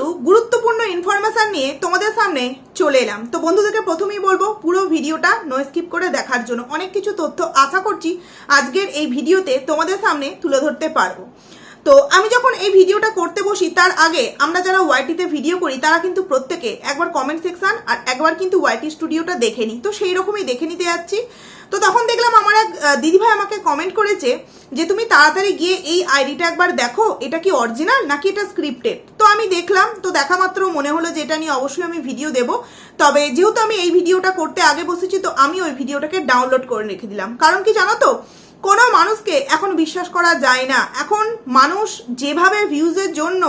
কিছু গুরুত্বপূর্ণ ইনফরমেশন নিয়ে তোমাদের সামনে চলে এলাম। তো বন্ধুদেরকে প্রথমেই বলব, পুরো ভিডিওটা নো স্কিপ করে দেখার জন্য অনেক কিছু তথ্য আশা করছি আজকের এই ভিডিওতে তোমাদের সামনে তুলে ধরতে পারব। তো আমি যখন এই ভিডিওটা করতে বসি, তার আগে আমরা যারা ওয়াইটিতে ভিডিও করি, তারা কিন্তু প্রত্যেকে একবার কমেন্ট সেকশন আর একবার কিন্তু ওয়াইটি স্টুডিওটা দেখে নিই। তো সেই রকমই দেখে নিতে যাচ্ছি। তো তখন দেখলাম আমার এক দিদিভাই আমাকে কমেন্ট করেছে যে, তুমি তাড়াতাড়ি গিয়ে এই আইডিটা একবার দেখো, এটা কি অরিজিনাল নাকি এটা স্ক্রিপ্টেড তো আমি দেখলাম, তো দেখা মাত্র মনে হলো যে, এটা নিয়ে অবশ্যই আমি ভিডিও দেব। তবে যেহেতু আমি এই ভিডিওটা করতে আগে বসেছি, তো আমি ওই ভিডিওটাকে ডাউনলোড করে রেখে দিলাম। কারণ কি জানো তো কোনো মানুষকে এখন বিশ্বাস করা যায় না। এখন মানুষ যেভাবে ভিউজের জন্য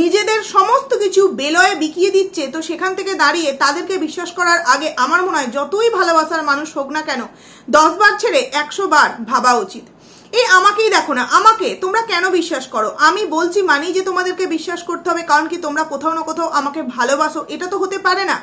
নিজেদের সমস্ত কিছু বেলয়ে বিকিয়ে দিচ্ছে, তো সেখান থেকে দাঁড়িয়ে তাদেরকে বিশ্বাস করার আগে আমার মনে হয় যতই ভালোবাসার মানুষ হোক না কেন দশবার ছেড়ে একশো বার ভাবা উচিত। এই আমাকেই দেখো না, আমাকে, তোমরা কেন বিশ্বাস করো? আমি বলছি মানেই যে তোমাদেরকে বিশ্বাস করতে হবে, কারণ কি তোমরা কোথাও না কোথাও আমাকে ভালোবাসো, এটা তো হতে পারে না।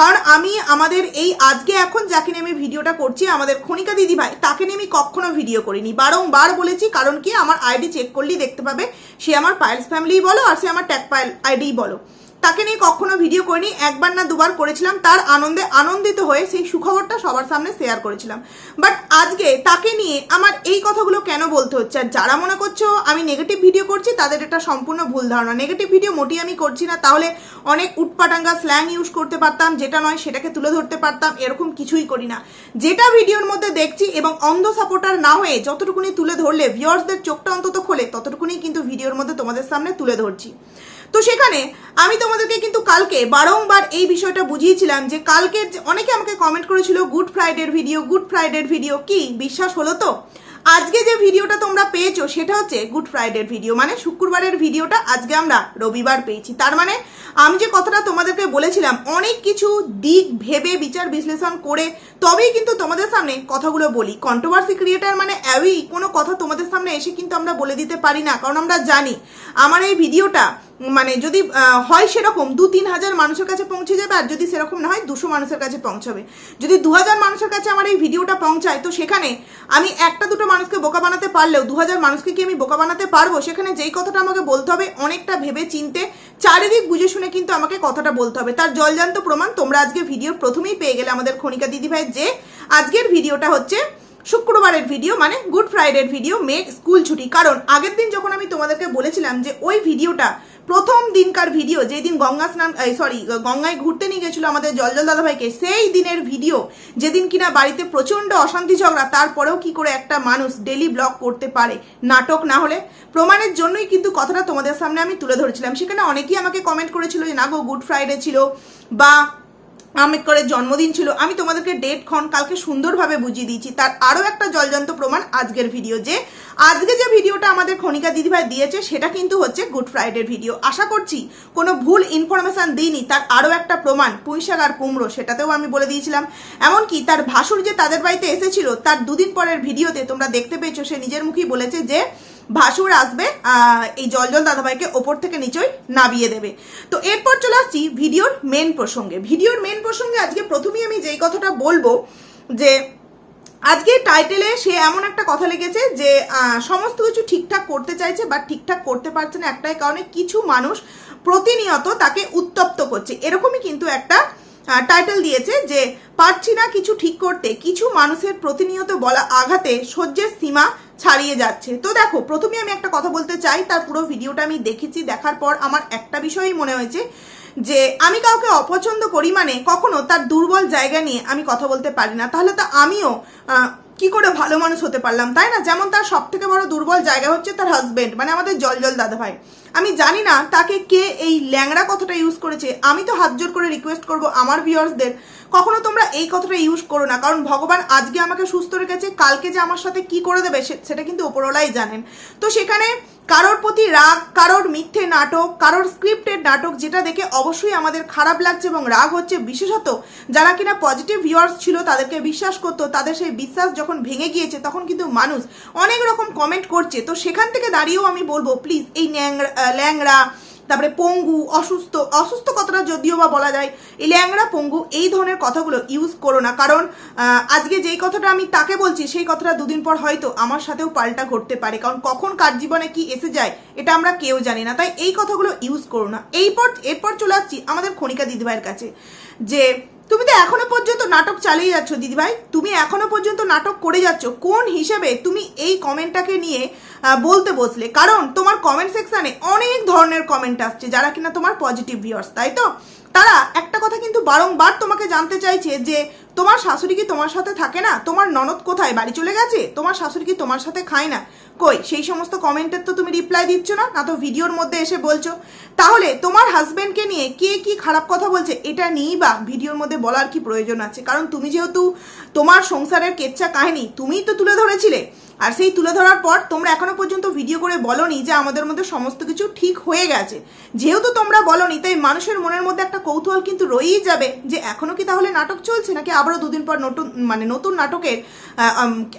কারণ আমি আমাদের এই আজকে এখন যাকে নিয়ে আমি ভিডিওটা করছি, আমাদের খনিকা দিদি ভাই তাকে নিয়ে আমি কখনো ভিডিও করিনি। বারংবার বলেছি, কারণ কি আমার আইডি চেক করলেই দেখতে পাবে, সে আমার পায়েলস ফ্যামিলি বলো আর সে আমার ট্যাগ পায়েল আইডি বলো। তাকে নিয়ে কখনো ভিডিও করিনি, একবার না দুবার করেছিলাম, তার আনন্দে আনন্দিত হয়ে সেই সুখবরটা সবার সামনে শেয়ার করেছিলাম। বাট আজকে তাকে নিয়ে আমার এই কথাগুলো কেন বলতে হচ্ছে? আর যারা মনে করছ আমি নেগেটিভ ভিডিও করছি, তাদের এটা সম্পূর্ণ ভুল ধারণা। নেগেটিভ ভিডিও মোটেই আমি করছি না, তাহলে অনেক উটপাটাঙ্গা স্ল্যাং ইউজ করতে পারতাম, যেটা নয় সেটাকে তুলে ধরতে পারতাম, এরকম কিছুই করি না। যেটা ভিডিওর মধ্যে দেখছি এবং অন্ধ সাপোর্টার না হয়ে যতটুকুনি তুলে ধরলে ভিউয়ার্সদের চোখটা অন্তত খোলে, ততটুকুনি কিন্তু ভিডিওর মধ্যে তোমাদের সামনে তুলে ধরছি। তো সেখানে আমি তোমাদেরকে কিন্তু কালকে বারংবার এই বিষয়টা বুঝিয়েছিলাম যে কালকে অনেকে আমাকে কমেন্ট করেছিল গুড ফ্রাইডের ভিডিও গুড ফ্রাইডের ভিডিও কি? বিশ্বাস হলো তো? আজকে যে ভিডিওটা তোমরা পেয়েছ, সেটা হচ্ছে গুড ফ্রাইডের ভিডিও মানে শুক্রবারের ভিডিওটা আজকে আমরা রবিবার পেয়েছি। তার মানে আমি যে কথাটা তোমাদেরকে বলেছিলাম, অনেক কিছু দিক ভেবে বিচার বিশ্লেষণ করে তবেই কিন্তু তোমাদের সামনে কথাগুলো বলি। কন্ট্রোভার্সি ক্রিয়েটার মানে অ্যাওই কোনো কথা তোমাদের সামনে এসে কিন্তু আমরা বলে দিতে পারি না, কারণ আমরা জানি আমার এই ভিডিওটা মানে যদি হয় সেরকম, দু তিন হাজার মানুষের কাছে পৌঁছে যাবে আর যদি সেরকম না হয় দুশো মানুষের কাছে পৌঁছাবে। যদি দু হাজার মানুষের কাছে আমার এই ভিডিওটা পৌঁছায়, তো সেখানে আমি একটা দুটো মানুষকে বোকা বানাতে পারলেও, দু হাজার মানুষকে কি আমি বোকা বানাতে পারব? সেখানে যেই কথাটা আমাকে বলতে হবে, অনেকটা ভেবে চিনতে, চারিদিক বুঝে শুনে কিন্তু আমাকে কথাটা বলতে হবে। তার জলজান্ত প্রমাণ তোমরা আজকে ভিডিওর প্রথমেই পেয়ে গেলে আমাদের খনিকা দিদি ভাইয়ের যে আজকের ভিডিওটা হচ্ছে শুক্রবারের ভিডিও মানে গুড ফ্রাইডের ভিডিও, মেয়ের স্কুল ছুটি। কারণ আগের দিন যখন আমি তোমাদেরকে বলেছিলাম যে ওই ভিডিওটা প্রথম দিনকার ভিডিও যেই দিন গঙ্গা স্নান সরি গঙ্গায় ঘুরতে নিয়ে গেছিল আমাদের জলজল দাদাভাইকে, সেই দিনের ভিডিও যেদিন কিনা বাড়িতে প্রচণ্ড অশান্তি ঝগড়া, তারপরেও কি করে একটা মানুষ ডেলি ব্লগ করতে পারে, নাটক না হলে? প্রমাণের জন্যই কিন্তু কথাটা তোমাদের সামনে আমি তুলে ধরেছিলাম। সেখানে অনেকেই আমাকে কমেন্ট করেছিল যে, না গো গুড ফ্রাইডে ছিল। বা আম্বেদকরের জন্মদিন ছিল। আমি তোমাদেরকে ডেট ক্ষণ কালকে সুন্দরভাবে বুঝিয়ে দিয়েছি। তার আরও একটা জলজন্ত প্রমাণ আজকের ভিডিও যে, আজকে যে ভিডিওটা আমাদের খনিকা দিদিভাই দিয়েছে, সেটা কিন্তু হচ্ছে গুড ফ্রাইডের ভিডিও আশা করছি কোনো ভুল ইনফরমেশন দিইনি, তার আরও একটা প্রমাণ পুঁইশাক আর কুমড়ো, সেটাতেও আমি বলে দিয়েছিলাম। এমনকি তার ভাসুর যে তাদের বাড়িতে এসেছিল, তার দুদিন পরের ভিডিওতে তোমরা দেখতে পেয়েছ, সে নিজের মুখেই বলেছে যে ভাসুর আসবে এই জল জল দাদাভাইকে ওপর থেকে নিচই নাবিয়ে দেবে। তো এরপর চলে আসছি ভিডিওর মেন প্রসঙ্গে। ভিডিওর মেন প্রসঙ্গে আজকে প্রথমেই আমি যেই কথাটা বলব যে, আজকে টাইটেলে সে এমন একটা কথা লিখেছে যে সমস্ত কিছু ঠিকঠাক করতে চাইছে বা ঠিকঠাক করতে পারছে না একটাই কারণে কিছু মানুষ প্রতিনিয়ত তাকে উত্তপ্ত করছে। এরকমই কিন্তু একটা টাইটেল দিয়েছে যে পারছি না কিছু ঠিক করতে, কিছু মানুষের প্রতিনিয়ত বলা আঘাতে সহ্যের সীমা ছাড়িয়ে যাচ্ছে। তো দেখো প্রথমে আমি একটা কথা বলতে চাই, তার পুরো ভিডিওটা আমি দেখেছি, দেখার পর আমার একটা বিষয়ই মনে হয়েছে যে আমি কাউকে অপছন্দ করি মানে কখনো তার দুর্বল জায়গা নিয়ে আমি কথা বলতে পারি না। তাহলে তো আমিও কি করে ভালো মানুষ হতে পারলাম, তাই না? যেমন তার সব থেকে বড় দুর্বল জায়গা হচ্ছে তার হাজবেন্ড মানে আমাদের জল জল দাদা ভাই আমি জানি না তাকে কে এই ল্যাংড়া কথাটা ইউজ করেছে। আমি তো হাত জোর করে রিকোয়েস্ট করব আমার ভিউয়ার্সদের কখনো তোমরা এই কথাটা ইউজ করো না, কারণ ভগবান আজকে আমাকে সুস্থ রেখেছে, কালকে যে আমার সাথে কি করে দেবে সেটা কিন্তু ওপরওয়ালাই জানেন। তো সেখানে কারোর প্রতি রাগ, কারোর মিথ্যে নাটক, কারোর স্ক্রিপ্টেড নাটক যেটা দেখে অবশ্যই আমাদের খারাপ লাগছে এবং রাগ হচ্ছে, বিশেষত যারা কিনা পজিটিভ ভিউয়ার্স ছিল, তাদেরকে বিশ্বাস করতো, তাদের সেই বিশ্বাস যখন ভেঙে গিয়েছে, তখন কিন্তু মানুষ অনেক রকম কমেন্ট করছে। তো সেখান থেকে দাঁড়িয়েও আমি বলব প্লিজ এই ন্যাংরা ল্যাংড়া, তারপরে পঙ্গু, অসুস্থ অসুস্থ কথাটা যদিও বা বলা যায়, এই ল্যাংড়া, পঙ্গু, এই ধরনের কথাগুলো ইউজ করো না। কারণ আজকে যেই কথাটা আমি তাকে বলছি, সেই কথাটা দুদিন পর হয়তো আমার সাথেও পাল্টা ঘটতে পারে। কারণ কখন কার জীবনে কি এসে যায়, এটা আমরা কেউ জানি না। তাই এই কথাগুলো ইউজ করো না। এই পর এরপর চলে আসছি আমাদের খনিকা দিদিভাইয়ের কাছে, যে তুমি তো এখনও পর্যন্ত নাটক চালিয়ে যাচ্ছ, দিদিভাই। তুমি এখনও পর্যন্ত নাটক করে যাচ্ছ। কোন হিসেবে তুমি এই কমেন্টটাকে নিয়ে বলতে বসলে? কারণ তোমার কমেন্ট সেকশানে অনেক ধরনের কমেন্ট আসছে, যারা কিনা তোমার পজিটিভ ভিউয়ার্স তাই তো? তারা, একটা কথা কিন্তু বারংবার তোমাকে জানতে চাইছে যে, তোমার শাশুড়ি কি তোমার সাথে থাকে না? তোমার ননদ কোথায়? বাড়ি চলে গেছে? তোমার শাশুড়ি কি তোমার সাথে খায় না? কই, সেই সমস্ত কমেন্টের তো তুমি রিপ্লাই দিচ্ছ না? না তো ভিডিওর মধ্যে এসে বলছো। তাহলে তোমার হাজবেন্ডকে নিয়ে কে কি খারাপ কথা বলছে, এটা নিয়েই বা ভিডিওর মধ্যে বলার কি প্রয়োজন আছে? কারণ তুমি যেহেতু তোমার সংসারের কেচ্চা কাহিনী, তুমিই তো তুলে ধরেছিলে। আর সেই তুলে ধরার পর তোমরা এখনও পর্যন্ত ভিডিও করে বলনি যে আমাদের মধ্যে সমস্ত কিছু ঠিক হয়ে গেছে। যেহেতু তোমরা বলনি, তাই মানুষের মনের মধ্যে একটা কৌতূহল কিন্তু রয়েই যাবে যে এখনও কি তাহলে নাটক চলছে নাকি আবারও দুদিন পর নতুন মানে নতুন নাটকের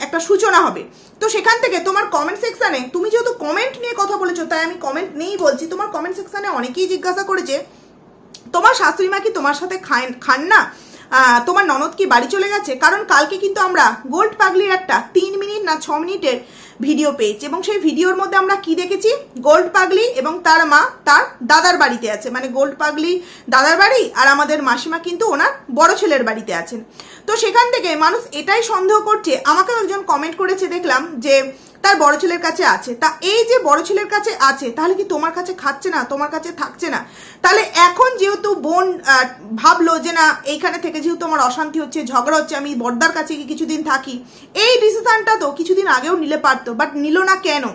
একটা সূচনা হবে। তো সেখান থেকে তোমার কমেন্ট সেকশানে তুমি যেহেতু কমেন্ট নিয়ে কথা বলেছ, তাই আমি কমেন্ট নিয়েই বলছি, তোমার কমেন্ট সেকশানে অনেকেই জিজ্ঞাসা করেছে, তোমার শাশুড়ি মা কি তোমার সাথে খান খান না? তোমার ননদ কি বাড়ি চলে গেছে? কারণ কালকে কিন্তু আমরা গোল্ড পাগলির একটা তিন মিনিট না ছ মিনিটের ভিডিও পেয়েছি এবং সেই ভিডিওর মধ্যে আমরা কি দেখেছি? গোল্ড পাগলি এবং তার মা তার দাদার বাড়িতে আছে। মানে গোল্ড পাগলি দাদার বাড়ি আর আমাদের মাসিমা কিন্তু ওনার বড় ছেলের বাড়িতে আছেন। তো সেখান থেকে মানুষ এটাই সন্দেহ করছে। আমাকেও একজন কমেন্ট করেছে দেখলাম যে তার বড় ছেলের কাছে আছে। তা এই যে বড় ছেলের কাছে আছে, তাহলে কি তোমার কাছে খাচ্ছে না? তোমার কাছে থাকছে না? তাহলে এখন যেহেতু বোন ভাবলো যে না, এইখানে থেকে যেহেতু আমার অশান্তি হচ্ছে, ঝগড়া হচ্ছে, আমি বর্দার কাছে গিয়ে কিছুদিন থাকি, এই ডিসিশনটা তো কিছুদিন আগেও নিলে পারতো বাট নিল না কেন?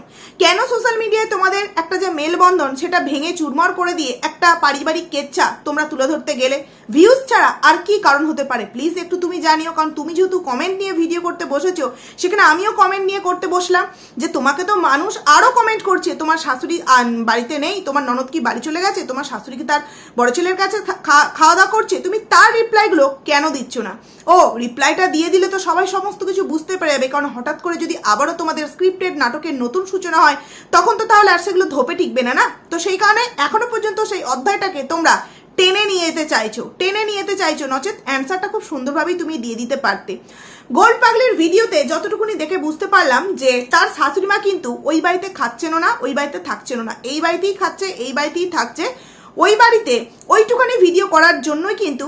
কেন সোশ্যাল মিডিয়ায় তোমাদের যে মেলবন্ধন, সেটা ভেঙে চুরমার করে দিয়ে একটা পারিবারিক কেচ্ছা তোমরা তুলে ধরতে গেলে। ভিউজ ছাড়া আর কি কারণ হতে পারে? প্লিজ একটু তুমি জানিও, কারণ তুমি যেহেতু কমেন্ট নিয়ে ভিডিও করতে বসেছো, সেখানে আমিও কমেন্ট নিয়ে করতে বসলাম যে তোমাকে তো মানুষ আরও কমেন্ট করছে। তোমার শাশুড়ি বাড়িতে নেই, তোমার ননদ কি বাড়ি চলে গেছে, তোমার শাশুড়ি কি তার বড় ছেলের কাছে খাওয়া দাওয়া করছে? তুমি তার রিপ্লাইগুলো কেন দিচ্ছ না? ও রিপ্লাইটা দিয়ে দিলে তো সবাই সমস্ত কিছু বুঝতে পেরে যাবে, কারণ হঠাৎ করে যদি আবারও তোমাদের স্ক্রিপ্টেড নাটকের নতুন সূচনা হয়, তখন তো তাহলে আর সেগুলো ধোপে টিকবে না না? তো সেই কারণে এখনও পর্যন্ত সেই অধ্যায়টাকে তোমরা টেনে নিয়ে যেতে চাইছো, টেনে নিয়ে যেতে চাইছো, নচেত অ্যান্সারটা খুব সুন্দরভাবেই তুমি দিয়ে দিতে পারতে। গোল্ড পাগলির ভিডিওতে যতটুকুনি দেখে বুঝতে পারলাম যে তার শাশুড়িমা কিন্তু ওই বাড়িতে খাচ্ছেন না, ওই বাড়িতে থাকছেনও না। এই বাড়িতেই খাচ্ছে, এই বাড়িতেই থাকছে ওই বাড়িতে ওইটুখানি ভিডিও করার জন্যই কিন্তু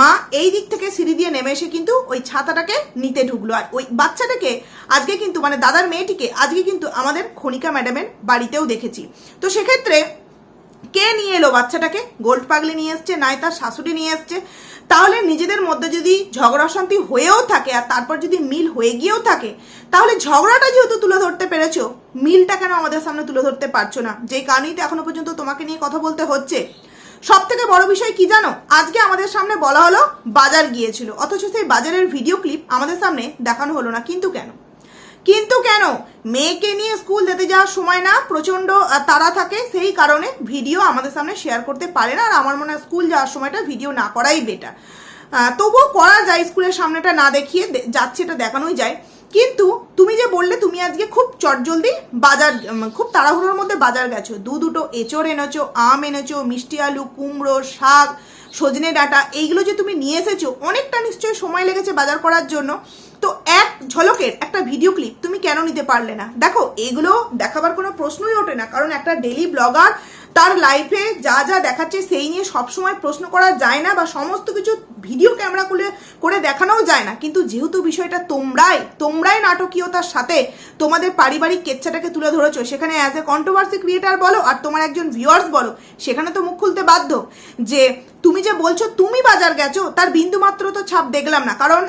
মা এই দিক থেকে সিঁড়ি দিয়ে নেমে এসে কিন্তু ওই ছাতাটাকে নিতে ঢুকলো। আর ওই বাচ্চাটাকে আজকে কিন্তু মানে দাদার মেয়েটিকে আজকে কিন্তু আমাদের খনিকা ম্যাডামের বাড়িতেও দেখেছি। তো সেক্ষেত্রে কে নিয়ে এলো বাচ্চাটাকে? গোল্ড পাগলি নিয়ে এসছে, নাই তার শাশুড়ি নিয়ে এসছে। তাহলে নিজেদের মধ্যে যদি ঝগড়া অশান্তি হয়েও থাকে আর তারপর যদি মিল হয়ে গিয়েও থাকে, তাহলে ঝগড়াটা যেহেতু তুলে ধরতে পেরেছ, মিলটা কেন আমাদের সামনে তুলে ধরতে পারছ না? যে কারণেই তো এখনও পর্যন্ত তোমাকে নিয়ে কথা বলতে হচ্ছে। সব থেকে বড় বিষয় কি জানো? আজকে আমাদের সামনে বলা হলো বাজার গিয়েছিল, অথচ সেই বাজারের ভিডিও ক্লিপ আমাদের সামনে দেখানো হলো না, কিন্তু কেন? কিন্তু কেন? মেয়েকে নিয়ে স্কুল যেতে যাওয়ার সময় না প্রচণ্ড তারা থাকে, সেই কারণে ভিডিও আমাদের সামনে শেয়ার করতে পারে না, আর আমার মনে হয় স্কুল যাওয়ার সময়টা ভিডিও না করাই বেটার তবুও করা যায় স্কুলের সামনেটা না দেখিয়ে যাচ্ছে এটা দেখানোই যায়। কিন্তু তুমি যে বললে তুমি আজকে খুব চটজলদি বাজার খুব তাড়াহুড়োর মধ্যে বাজার গেছো। দু দুটো এঁচড় এনেছো, আম এনেছো, মিষ্টি আলু, কুমড়ো, শাক, সজনে ডাঁটা, এইগুলো যে তুমি নিয়ে এসেছ, অনেকটা নিশ্চয়ই সময় লেগেছে বাজার করার জন্য। তো এক ঝলকের একটা ভিডিও ক্লিপ তুমি কেন নিতে পারলে না? দেখো, এগুলো দেখাবার কোনো প্রশ্নই ওঠে না। কারণ একটা ডেলি ব্লগার তার লাইফে যা যা দেখাচ্ছে সেই নিয়ে সবসময় প্রশ্ন করা যায় না বা সমস্ত কিছু ভিডিও ক্যামেরা করে করে দেখানোও যায় না। কিন্তু যেহেতু বিষয়টা তোমরাই তোমরাই নাটকীয়তার সাথে তোমাদের পারিবারিক কেচ্ছাটাকে তুলে ধরেছো, সেখানে অ্যাজ এ কন্ট্রোভার্সি ক্রিয়েটার বলো আর তোমার একজন ভিউয়ার্স বলো, সেখানে তো মুখ খুলতে বাধ্য যে তুমি যে বলছো তুমি বাজার গেছো, তার বিন্দু মাত্র তো ছাপ দেখলাম না। কারণ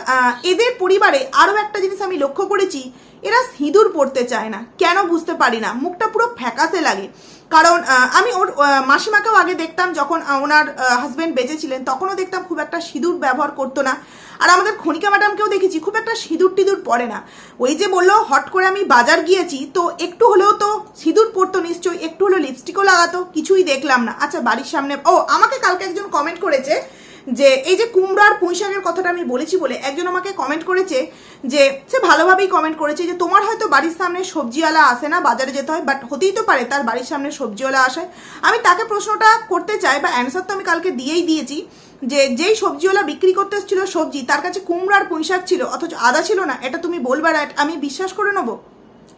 এদের পরিবারে আরও একটা জিনিস আমি লক্ষ্য করেছি, এরা সিঁদুর পড়তে চায় না। কেন বুঝতে পারি না। মুখটা পুরো ফ্যাকাসে লাগে। কারণ আমি ওর মাসিমাকেও আগে দেখতাম যখন ওনার হাজব্যান্ড বেঁচে ছিলেন, তখনও দেখতাম খুব একটা সিঁদুর ব্যবহার করতো না। আর আমাদের খনিকা ম্যাডামকেও দেখেছি, খুব একটা সিঁদুর টিঁদুর পরে না। ওই যে বলল, হট করে আমি বাজার গিয়েছি, তো একটু হলেও তো সিঁদুর পরতো নিশ্চয়ই, একটু হলেও লিপস্টিকও লাগাতো, কিছুই দেখলাম না। আচ্ছা বাড়ির সামনে, ও, আমাকে কালকে একজন কমেন্ট করেছে যে এই যে কুমড়ার পুঁই শাকের কথাটা আমি বলেছি বলে একজন আমাকে কমেন্ট করেছে যে সে ভালোভাবেই কমেন্ট করেছে যে তোমার হয়তো বাড়ির সামনে সবজিওয়ালা আসে না, বাজারে যেতে হয় বাট হতেই তো পারে তার বাড়ির সামনে সবজিওয়ালা আসে। আমি তাকে প্রশ্নটা করতে চাই বা অ্যান্সার তো আমি কালকে দিয়েই দিয়েছি যে যেই সবজিওয়ালা বিক্রি করতে এসেছিল সবজি, তার কাছে কুমড়ার পুঁই শাক ছিল, অথচ আদা ছিল না, এটা তুমি বলবার আমি বিশ্বাস করে নেব?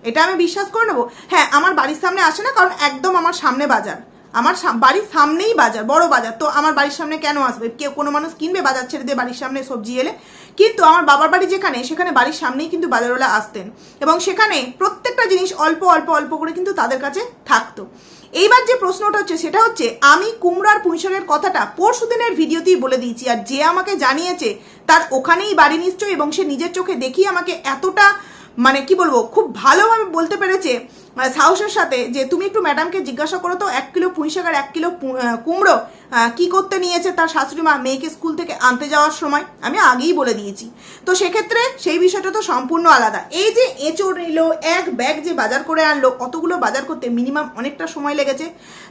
এটা আমি বিশ্বাস করে নেব? হ্যাঁ আমার বাড়ির সামনে আসে না, কারণ একদম আমার সামনে বাজার। আমার বাড়ির সামনেই বাজার, বড় বাজার। তো আমার বাড়ির সামনে কেন আসবে? কেউ, কোনো মানুষ কিনবে বাজার ছেড়ে দিয়ে বাড়ির সামনে সবজি এলে? কিন্তু আমার বাবার বাড়ি যেখানে, সেখানে বাড়ির সামনেই কিন্তু বাজারওয়ালা আসতেন। এবং সেখানে প্রত্যেকটা জিনিস অল্প অল্প অল্প করে কিন্তু তাদের কাছে থাকতো। এইবার যে প্রশ্নটা হচ্ছে, সেটা হচ্ছে, আমি কুমড়ার পুঁইশাকের কথাটা পরশু দিনের ভিডিওতেই বলে দিয়েছি, আর যে আমাকে জানিয়েছে, তার ওখানেই বাড়ি নিশ্চয় এবং সে নিজের চোখে দেখি আমাকে এতটা মানে কি বলব, খুব ভালোভাবে বলতে পেরেছে মানে সাহসের সাথে যে তুমি একটু ম্যাডামকে জিজ্ঞাসা করো তো, এক কিলো পুঁই শাক আর এক কিলো কুমড়ো কি করতে নিয়েছে তার শাশুড়ি মা মেয়েকে স্কুল থেকে আনতে যাওয়ার সময়? আমি আগেই বলে দিয়েছি। তো সেক্ষেত্রে সেই বিষয়টা তো সম্পূর্ণ আলাদা। এই যে এঁচড় নিল, এক ব্যাগ যে বাজার করে আনলো অতগুলো বাজার করতে মিনিমাম অনেকটা সময় লেগেছে।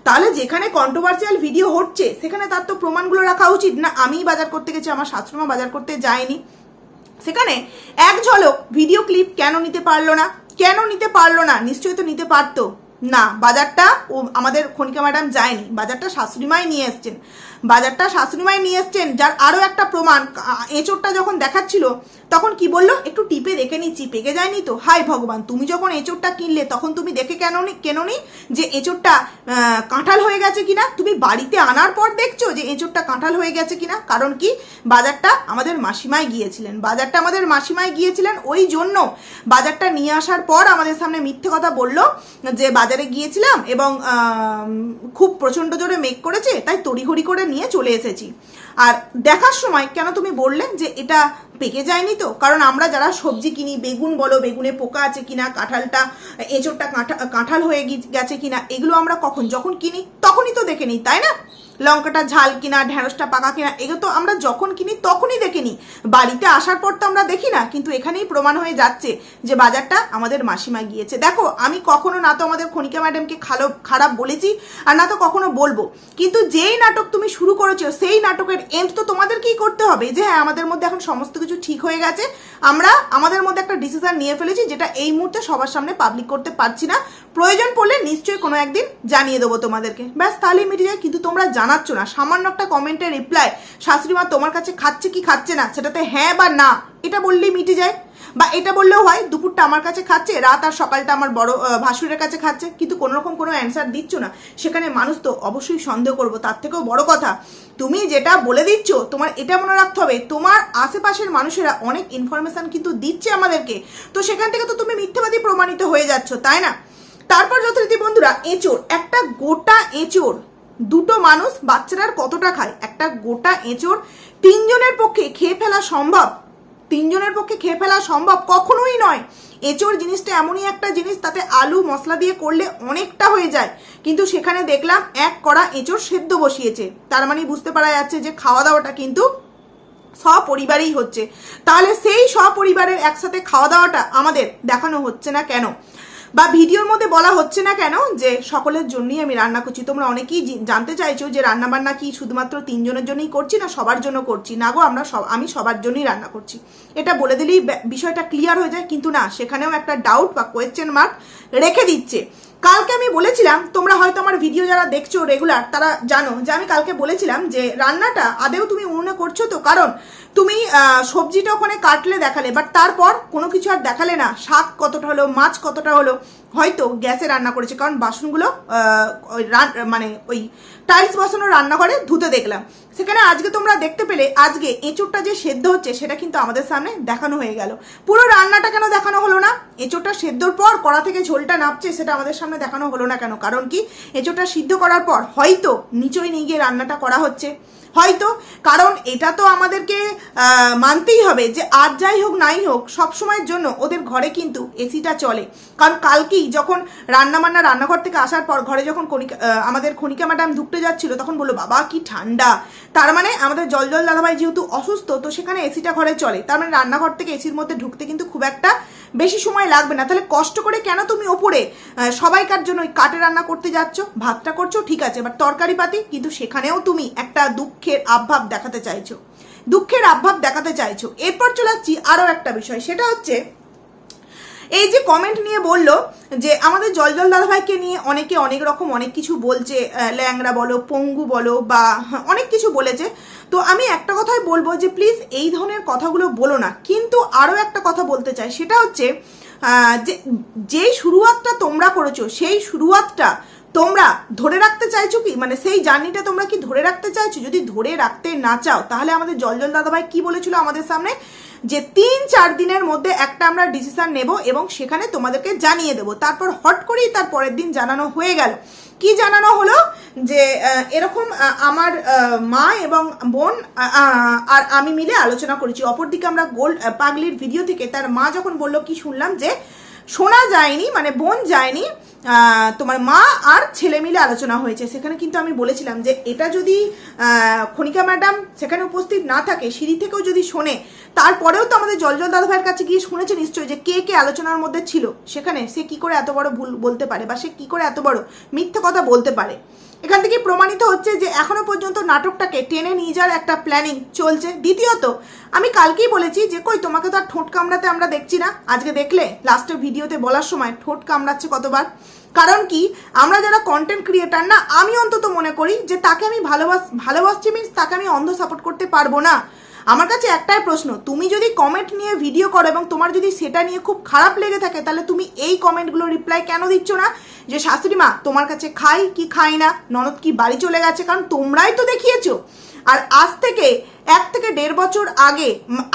তাহলে যেখানে কন্ট্রোভার্সিয়াল ভিডিও হচ্ছে, সেখানে তার তো প্রমাণগুলো রাখা উচিত না। আমিই বাজার করতে গেছি, আমার শাশুড়ি মা বাজার করতে যায়নি। সেখানে এক ঝলক ভিডিও ক্লিপ কেন নিতে পারল না? কেন নিতে পারল না? নিশ্চয়ই তো নিতে পারতো। না, বাজারটা ও আমাদের খনিকা ম্যাডাম যায়নি। বাজারটা শাশুড়ি মাই নিয়ে এসছেন। বাজারটা শাশুড়িমাই নিয়ে এসছেন, যার আরও একটা প্রমাণ এঁচোরটা যখন দেখাচ্ছিল, তখন কি বলল? একটু টিপে দেখে নিচ্ছি, পেকে যায়নি তো? হাই ভগবান, তুমি যখন এঁচোরটা কিনলে, তখন তুমি দেখে কেন নি কেন নি যে এঁচোরটা কাঁঠাল হয়ে গেছে কিনা? তুমি বাড়িতে আনার পর দেখছ যে এঁচোরটা কাঁঠাল হয়ে গেছে কিনা? কারণ কি? বাজারটা আমাদের মাসিমায় গিয়েছিলেন। বাজারটা আমাদের মাসিমায় গিয়েছিলেন ওই জন্য। বাজারটা নিয়ে আসার পর আমাদের সামনে মিথ্যে কথা বলল যে বাজারে গিয়েছিলাম এবং খুব প্রচণ্ড জোরে মেঘ করেছে, তাই তড়িঘড়ি করে নিয়ে চলে এসেছি। আর দেখার সময় কেন তুমি বললে যে এটা পেকে যায়নি তো? কারণ আমরা যারা সবজি কিনি, বেগুন বলো, বেগুনে পোকা আছে কিনা, কাঁঠালটা, এঁচোড়টা কাঁঠা- কাঁঠাল হয়ে গেছে কিনা, এগুলো আমরা কখন যখন কিনি তখনই তো দেখে নিই, তাই না? লঙ্কাটা ঝাল কিনা, ঢ্যাঁড়সটা পাকা কিনা, এগুলো তো আমরা যখন কিনি তখনই দেখে নিই। বাড়িতে আসার পর তো আমরা দেখি না, কিন্তু এখানেই প্রমাণ হয়ে যাচ্ছে যে বাজারটা আমাদের মাসিমা গিয়েছে। দেখো, আমি কখনো না তো আমাদের খনিকা ম্যাডামকে খারাপ বলেছি, আর না তো কখনো বলব। কিন্তু যেই নাটক তুমি শুরু করেছ, সেই নাটকের এন্ড তো তোমাদেরকেই করতে হবে যে হ্যাঁ আমাদের মধ্যে এখন সমস্ত কিছু ঠিক হয়ে গেছে। আমরা, আমাদের মধ্যে একটা ডিসিশন নিয়ে ফেলেছি যেটা এই মুহূর্তে সবার সামনে পাবলিক করতে পারছি না। প্রয়োজন পড়লে নিশ্চয়ই কোনো একদিন জানিয়ে দেবো তোমাদেরকে। ব্যাস, তাহলেই মিটে যায়, কিন্তু তোমরা জানাচ্ছ না। সামান্য একটা কমেন্টের রিপ্লাই শাশুড়ি মা তোমার কাছে খাচ্ছে কি খাচ্ছে না? সেটাতে হ্যাঁ বা না, এটা বললেই মিটে যায়। বা এটা বললেও হয়, দুপুরটা আমার কাছে খাচ্ছে, রাত আর সকালটা আমার বড় ভাসুরের কাছে খাচ্ছে, কিন্তু কোনো রকম কোনো অ্যান্সার দিচ্ছ না। সেখানে মানুষ তো অবশ্যই সন্দেহ করব, তার থেকেও বড় কথা, তুমি যেটা বলে দিচ্ছ, তোমার এটা মনে রাখতে হবে, তোমার আশেপাশের মানুষেরা অনেক ইনফরমেশন কিন্তু দিচ্ছে আমাদেরকে। তো সেখান থেকে তো তুমি মিথ্যাবাদী প্রমাণিত হয়ে যাচ্ছ, তাই না? তারপর যথারীতি বন্ধুরা, এঁচোড়, একটা গোটা এঁচোড়, দুটো মানুষ বাচ্চারা কতটা খায়? একটা গোটা এঁচোড় তিনজনের পক্ষে খেয়ে ফেলা সম্ভব? তিনজনের পক্ষে খেয়ে ফেলা সম্ভব কখনোই নয়। এঁচোড় জিনিসটা এমনই একটা জিনিস, তাতে আলু মশলা দিয়ে করলে অনেকটা হয়ে যায়। কিন্তু সেখানে দেখলাম এক কড়া এঁচোড় সেদ্ধ বসিয়েছে। তার মানে বুঝতে পারা যাচ্ছে যে খাওয়া দাওয়াটা কিন্তু সপরিবারেই হচ্ছে। তাহলে সেই সপরিবারের একসাথে খাওয়া দাওয়াটা আমাদের দেখানো হচ্ছে না কেন? বা ভিডিওর মধ্যে বলা হচ্ছে না কেন যে সকলের জন্যই আমি রান্না করছি? তোমরা অনেকেই জানতে চাইছো যে রান্না বান্না কি শুধুমাত্র তিনজনের জন্যই করছি না সবার জন্য করছি? না গো, আমরা সব আমি সবার জন্যই রান্না করছি। এটা বলে দিলেই বিষয়টা ক্লিয়ার হয়ে যায়। কিন্তু না, সেখানেও একটা ডাউট বা কোয়েশ্চেন মার্ক রেখে দিচ্ছে। কালকে আমি বলেছিলাম, তোমরা হয়তো আমার ভিডিও যারা দেখছ রেগুলার তারা জানো যে আমি কালকে বলেছিলাম যে রান্নাটা আদেও তুমি উনুনে করছ তো, কারণ তুমি সবজিটা ওখানে কাটলে দেখালে বাট তারপর কোনো কিছু আর দেখালে না, শাক কতটা হলো, মাছ কতটা হলো হয়তো গ্যাসে রান্না করেছে, কারণ বাসনগুলো মানে ওই টাইলস বসানো রান্নাঘরে ধুতে দেখলাম। সেখানে আজকে তোমরা দেখতে পেলে, আজকে এঁচোড়টা যে সেদ্ধ হচ্ছে, সেটা কিন্তু আমাদের সামনে দেখানো হয়ে গেল। পুরো রান্নাটা কেন দেখানো হলো না? এঁচোড়টা সেদ্ধর পর কড়া থেকে ঝোলটা নাপছে, সেটা আমাদের সামনে দেখানো হলো না কেন? কারণ কি, এঁচোড়টা সিদ্ধ করার পর হয়তো নিচই নিয়ে গিয়ে রান্নাটা করা হচ্ছে। হয়তো, কারণ এটা তো আমাদেরকে মানতেই হবে যে আর যাই হোক, নাই হোক, সব সময়ের জন্য ওদের ঘরে কিন্তু এসিটা চলে। কারণ কালকেই যখন রান্না বান্না রান্নাঘর থেকে আসার পর ঘরে যখন কণিকা আমাদের খনিকা ম্যাডাম ঢুকতে যাচ্ছিল, তখন বলল, বাবা, কি ঠান্ডা। তার মানে আমাদের জল জল দাদাভাই যেহেতু অসুস্থ, তো সেখানে এসিটা ঘরে চলে। তার মানে রান্নাঘর থেকে এসির মধ্যে ঢুকতে কিন্তু খুব একটা বেশি সময় লাগবে না। তাহলে কষ্ট করে কেন তুমি ওপরে সবাইকার জন্য ওই কাটে রান্না করতে যাচ্ছ? ভাতটা করছ, ঠিক আছে, এবার তরকারি পাতি, কিন্তু সেখানেও তুমি একটা দুঃখের আভাব দেখাতে চাইছো। দুঃখের আভাব দেখাতে চাইছো। এরপর চলে আরও একটা বিষয়, সেটা হচ্ছে এই যে কমেন্ট নিয়ে বলল যে, আমাদের জল জল দাদাভাইকে নিয়ে অনেকে অনেক রকম অনেক কিছু বলছে ল্যাংড়া বলো, পঙ্গু বলো বা অনেক কিছু বলেছে। তো আমি একটা কথাই বলব যে প্লিজ এই ধরনের কথাগুলো বলো না। কিন্তু আরও একটা কথা বলতে চাই, সেটা হচ্ছে যে, যেই শুরুয়াতটা তোমরা করেছ, সেই শুরুয়াতটা তোমরা ধরে রাখতে চাইছো কি? মানে সেই জার্নিটা তোমরা কি ধরে রাখতে চাইছো? যদি ধরে রাখতে না চাও, তাহলে আমাদের জল জল দাদাভাই কি বলেছিল আমাদের সামনে? যে তিন, চার দিনের মধ্যে একটা আমরা ডিসিশন নেব এবং সেখানে তোমাদেরকে জানিয়ে দেব। তারপর হট করেই তার পরের দিন জানানো হয়ে গেল। কি জানানো হলো? যে এরকম আমার মা এবং বোন আর আমি মিলে আলোচনা করেছি। অপরদিকে আমরা গোল্ড পাগলির ভিডিও থেকে তার মা যখন বলল, কি শুনলাম যে, শোনা যায়নি মানে বোন যায়নি তোমার মা আর ছেলে মিলে আলোচনা হয়েছে। সেখানে কিন্তু আমি বলেছিলাম যে এটা যদি খনিকা ম্যাডাম সেখানে উপস্থিত না থাকে, সিঁড়ি থেকেও যদি শোনে, তারপরেও তো আমাদের জল জল দাদা ভাইয়ের কাছে গিয়ে শুনেছে নিশ্চয়ই যে কে কে আলোচনার মধ্যে ছিল। সেখানে সে কি করে এত বড় ভুল বলতে পারে বা সে কি করে এত বড় মিথ্যে কথা বলতে পারে। এখান থেকে প্রমাণিত হচ্ছে যে এখনও পর্যন্ত নাটকটাকে টেনে নিয়ে যাওয়ার একটা প্ল্যানিং চলছে। দ্বিতীয়ত, আমি কালকেই বলেছি যে, কই, তোমাকে তো আর ঠোঁট কামড়াতে আমরা দেখছি না। আজকে দেখলে লাস্টের ভিডিওতে বলার সময় ঠোঁট কামড়াচ্ছে কতবার? কারণ কি, আমরা যারা কন্টেন্ট ক্রিয়েটার না, আমি অন্তত মনে করি যে, তাকে আমি ভালোবাস, ভালোবাসছি মিনস তাকে আমি অন্ধ সাপোর্ট করতে পারব না। আমার কাছে একটাই প্রশ্ন, তুমি যদি কমেন্ট নিয়ে ভিডিও করো এবং তোমার যদি সেটা নিয়ে খুব খারাপ লেগে থাকে, তাহলে তুমি এই কমেন্টগুলো রিপ্লাই কেন দিচ্ছ না? যে, শাশুড়ি মা, তোমার কাছে খাই কি খাই না? ননদ কি বাড়ি চলে গেছে? কারণ তোমরাই তো দেখিয়েছো। আর আজ থেকে এক থেকে দেড় বছর আগে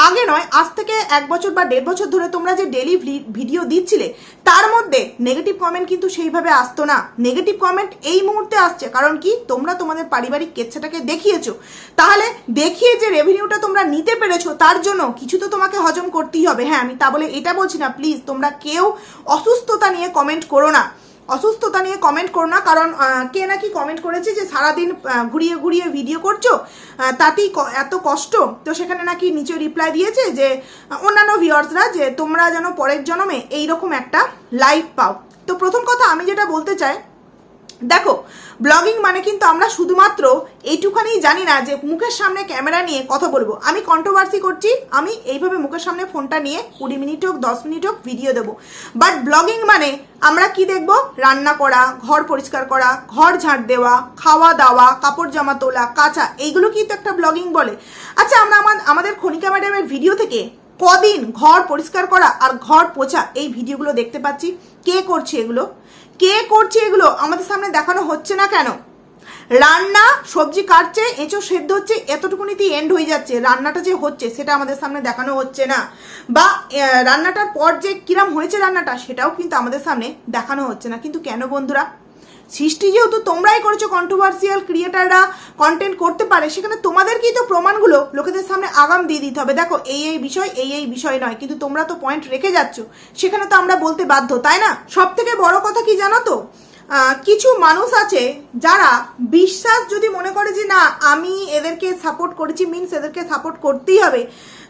আগে নয়, আজ থেকে এক বছর বা দেড় বছর ধরে তোমরা যে ডেলি ভিডিও দিচ্ছিলে, তার মধ্যে নেগেটিভ কমেন্ট কিন্তু সেইভাবে আসতো না। নেগেটিভ কমেন্ট এই মুহূর্তে আসছে। কারণ কি? তোমরা তোমাদের পারিবারিক কেচ্ছাটাকে দেখিয়েছো। তাহলে দেখিয়ে যে রেভিনিউটা তোমরা নিতে পেরেছ, তার জন্য কিছু তো তোমাকে হজম করতেই হবে। হ্যাঁ আমি তা বলে এটা বলছি না। প্লিজ তোমরা কেউ অসুস্থতা নিয়ে কমেন্ট করো না। অসুস্থতা নিয়ে কমেন্ট করো না, কারণ কে নাকি কমেন্ট করেছে যে সারাদিন ঘুরিয়ে ঘুরিয়ে ভিডিও করছ তাতেই এত কষ্ট। তো সেখানে নাকি নিচে রিপ্লাই দিয়েছে যে অন্যান্য ভিউয়ার্সরা যে তোমরা যেন পরের জন্মে এইরকম একটা লাইফ পাও। তো প্রথম কথা আমি যেটা বলতে চাই দেখো ব্লগিং মানে কিন্তু আমরা শুধুমাত্র এইটুখানি জানি না যে মুখের সামনে ক্যামেরা নিয়ে কথা বলব। আমি কন্ট্রোভার্সি করছি, আমি এইভাবে মুখের সামনে ফোনটা নিয়ে কুড়ি মিনিট হোক, দশ মিনিট হোক ভিডিও দেবো। বাট ব্লগিং মানে আমরা কি দেখব? রান্না করা, ঘর পরিষ্কার করা, ঘর ঝাড় দেওয়া, খাওয়া দাওয়া, কাপড় জামা তোলা, কাঁচা, এইগুলো কি তো একটা ব্লগিং বলে? আচ্ছা আমরা আমার- আমাদের খনিকা ম্যাডামের ভিডিও থেকে কদিন ঘর পরিষ্কার করা আর ঘর পোছা এই ভিডিওগুলো দেখতে পাচ্ছি। কে করছে এগুলো? কে করছে এগুলো? আমাদের সামনে দেখানো হচ্ছে না কেন? রান্না, সবজি কাটছে, এঁচো সেদ্ধ হচ্ছে এতটুকুনিতেই এন্ড হয়ে যাচ্ছে। রান্নাটা যে হচ্ছে, সেটা আমাদের সামনে দেখানো হচ্ছে না। বা রান্নাটার পর যে কিরাম হয়েছে রান্নাটা, সেটাও কিন্তু আমাদের সামনে দেখানো হচ্ছে না। কিন্তু কেন বন্ধুরা? সৃষ্টি যেহেতু তোমরাই করেছ কন্ট্রোভার্সিয়াল ক্রিয়েটাররা কন্টেন্ট করতে পারে, সেখানে তোমাদেরকেই তো প্রমাণগুলো লোকেদের সামনে আগাম দিয়ে দিতে হবে। দেখো, এই এই বিষয়, এই এই বিষয় নয়, কিন্তু তোমরা তো পয়েন্ট রেখে যাচ্ছ, সেখানে তো আমরা বলতে বাধ্য, তাই না? সব থেকে বড় কথা কি জানো তো? কিছু মানুষ আছে যারা বিশ্বাস যদি মনে করে যে না, আমি এদেরকে সাপোর্ট করেছি মিনস এদেরকে সাপোর্ট করতেই হবে,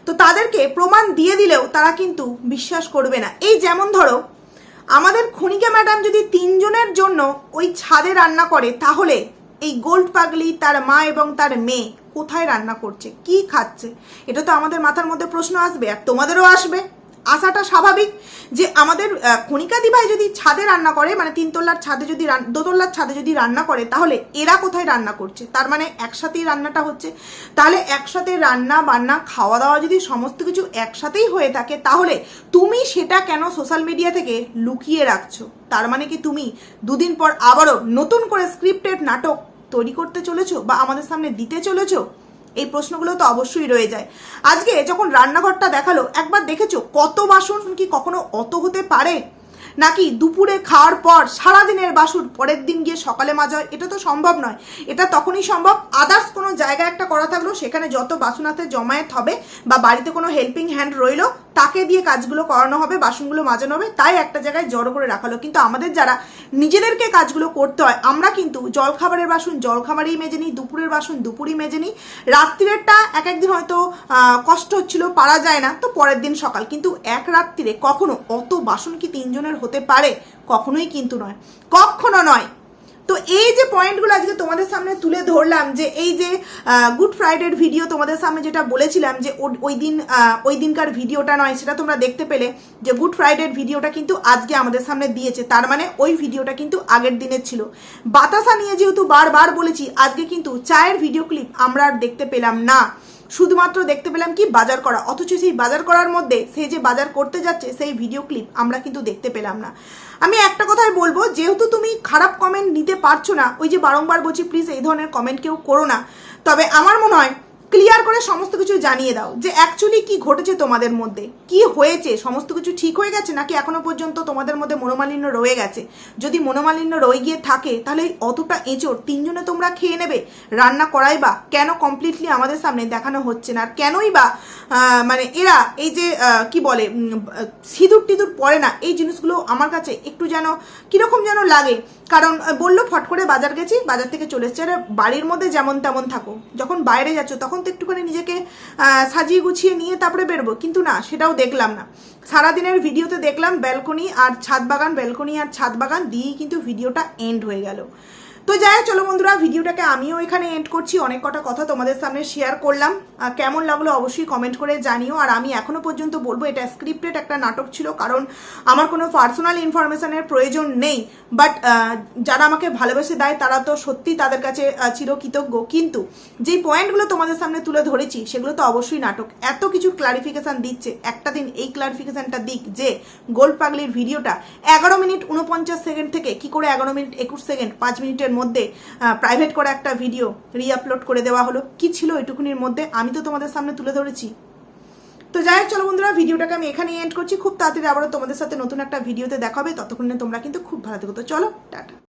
তো তাদেরকে প্রমাণ দিয়ে দিলেও তারা কিন্তু বিশ্বাস করবে না। এই যেমন ধরো আমাদের খনিকা ম্যাডাম যদি তিনজনের জন্য ওই ছাদে রান্না করে, তাহলে এই গোল্ড পাগলি, তার মা এবং তার মেয়ে কোথায় রান্না করছে, কি খাচ্ছে? এটা তো আমাদের মাথার মধ্যে প্রশ্ন আসবে আর তোমাদেরও আসবে। আসাটা স্বাভাবিক যে আমাদের আহ, খনিকা দিভাই যদি ছাদে রান্না করে মানে তিনতলার ছাদে যদি দোতলার ছাদে যদি রান্না করে তাহলে এরা কোথায় রান্না করছে? তার মানে একসাথেই রান্নাটা হচ্ছে। তাহলে একসাথে রান্না বান্না খাওয়া দাওয়া যদি সমস্ত কিছু একসাথেই হয়ে থাকে তাহলে তুমি সেটা কেন সোশ্যাল মিডিয়া থেকে লুকিয়ে রাখছো? তার মানে কি তুমি দুদিন পর আবারও নতুন করে স্ক্রিপ্টেড নাটক তৈরি করতে চলেছো বা আমাদের সামনে দিতে চলেছো? এই প্রশ্নগুলো তো অবশ্যই রয়ে যায়। আজকে যখন রান্নাঘরটা দেখাল, একবার দেখেছ কত বাসন কি কখনো অত হতে পারে? নাকি দুপুরে খাওয়ার পর সারাদিনের বাসুর পরের দিন গিয়ে সকালে মাজা হয় এটা তো সম্ভব নয়। এটা তখনই সম্ভব। আদার্স কোনো জায়গা একটা করা থাকল, সেখানে যত বাসন আছে জমায়েত হবে বা বাড়িতে কোনো হেল্পিং হ্যান্ড রইল তাকে দিয়ে কাজগুলো করানো হবে, বাসনগুলো মাজানো হবে, তাই একটা জায়গায় জড়ো করে রাখালো কিন্তু আমাদের যারা নিজেদেরকে কাজগুলো করতে হয়, আমরা কিন্তু জলখাবারের বাসন, জলখাবারেই মেজে নিই, দুপুরের বাসন দুপুরই মেজে নিই। রাত্রিরেরটা এক একদিন হয়তো কষ্ট হচ্ছিল, পারা যায় না, তো পরের দিন সকাল। কিন্তু এক রাত্রিরে কখনো, অত বাসন কি তিনজনের হতে পারে? কখনোই কিন্তু নয়। কখনো নয়। তো এই যে পয়েন্টগুলো আজকে তোমাদের সামনে তুলে ধরলাম যে এই যে গুড ফ্রাইডের ভিডিও তোমাদের সামনে যেটা বলেছিলাম যে ওই দিন ওই দিনকার ভিডিওটা নয়, সেটা তোমরা দেখতে পেলে যে গুড ফ্রাইডের ভিডিওটা কিন্তু আজকে আমাদের সামনে দিয়েছে। তার মানে ওই ভিডিওটা কিন্তু আগের দিনের ছিল। বাতাসা নিয়ে যেহেতু বারবার বলেছি, আজকে কিন্তু চায়ের ভিডিও ক্লিপ আমরা আর দেখতে পেলাম না। শুধুমাত্র দেখতে পেলাম কি বাজার করা, অথচ সেই বাজার করার মধ্যে সে যে বাজার করতে যাচ্ছে, সেই ভিডিও ক্লিপ আমরা কিন্তু দেখতে পেলাম না। আমি একটা কথাই বলব, যেহেতু তুমি খারাপ কমেন্ট নিতে পারছ না, ওই যে বারংবার বলছি প্লিজ এই ধরনের কমেন্ট কেউ করো না। তবে আমার মনে হয় ক্লিয়ার করে সমস্ত কিছু জানিয়ে দাও যে অ্যাকচুয়ালি কি ঘটেছে তোমাদের মধ্যে, কি হয়েছে, সমস্ত কিছু ঠিক হয়ে গেছে নাকি এখনও পর্যন্ত তোমাদের মধ্যে মনোমালিন্য রয়ে গেছে? যদি মনোমালিন্য রয়ে গিয়ে থাকে, তাহলে অতটা এঁচড় তিনজনে তোমরা খেয়ে নেবে, রান্না করাই বা, কেন কমপ্লিটলি আমাদের সামনে দেখানো হচ্ছে না? আর কেনই বা মানে এরা এই যে কি বলে সিঁদুর টিঁদুর পরে না, এই জিনিসগুলো আমার কাছে একটু যেন কীরকম যেন লাগে। কারণ বলল, ফট করে বাজার গেছি, বাজার থেকে চলে এসছে। আর, বাড়ির মধ্যে যেমন তেমন থাকো। যখন বাইরে যাচ্ছ, তখন তো একটুখানি নিজেকে সাজিয়ে গুছিয়ে নিয়ে তারপরে বেরবো। কিন্তু না, সেটাও দেখলাম না। সারাদিনের ভিডিওতে দেখলাম, ব্যালকনি আর ছাদ বাগান, ব্যালকনি আর ছাদ বাগান দিয়েই কিন্তু ভিডিওটা এন্ড হয়ে গেল। তো যাই চলো বন্ধুরা, ভিডিওটাকে আমিও এখানে এন্ড করছি। অনেক কটা কথা তোমাদের সামনে শেয়ার করলাম। কেমন লাগল অবশ্যই কমেন্ট করে জানিও। আর আমি এখনও পর্যন্ত বলব, এটা স্ক্রিপ্টেড একটা নাটক ছিল, কারণ আমার কোনো পার্সোনাল ইনফরমেশনের প্রয়োজন নেই। বাট যারা আমাকে ভালোবেসে দেয়, তারা তো সত্যি তাদের কাছে চিরকৃতজ্ঞ। কিন্তু যেই পয়েন্টগুলো তোমাদের সামনে তুলে ধরেছি, সেগুলো তো অবশ্যই নাটক। এত কিছু ক্লারিফিকেশান দিচ্ছে। একটা দিন এই ক্লারিফিকেশনটা দিক যে গোল্ড পাগলির ভিডিওটা এগারো মিনিট উনপঞ্চাশ সেকেন্ড থেকে, কি করে এগারো মিনিট একুশ সেকেন্ড পাঁচ মিনিটের মধ্যে প্রাইভেট করে একটা ভিডিও রি আপলোড করে দেওয়া হলো। কি ছিল ওইটুকুনির মধ্যে? আমি তো তোমাদের সামনে তুলে ধরেছি। তো যাই হোক, চলো বন্ধুরা, ভিডিওটাকে আমি এখানেই এন্ড করছি। খুব তাড়াতাড়ি আবারও তোমাদের সাথে নতুন একটা ভিডিওতে দেখাবে ততক্ষণে তোমরা কিন্তু খুব ভালো থেকো। তো চলো, টাটা।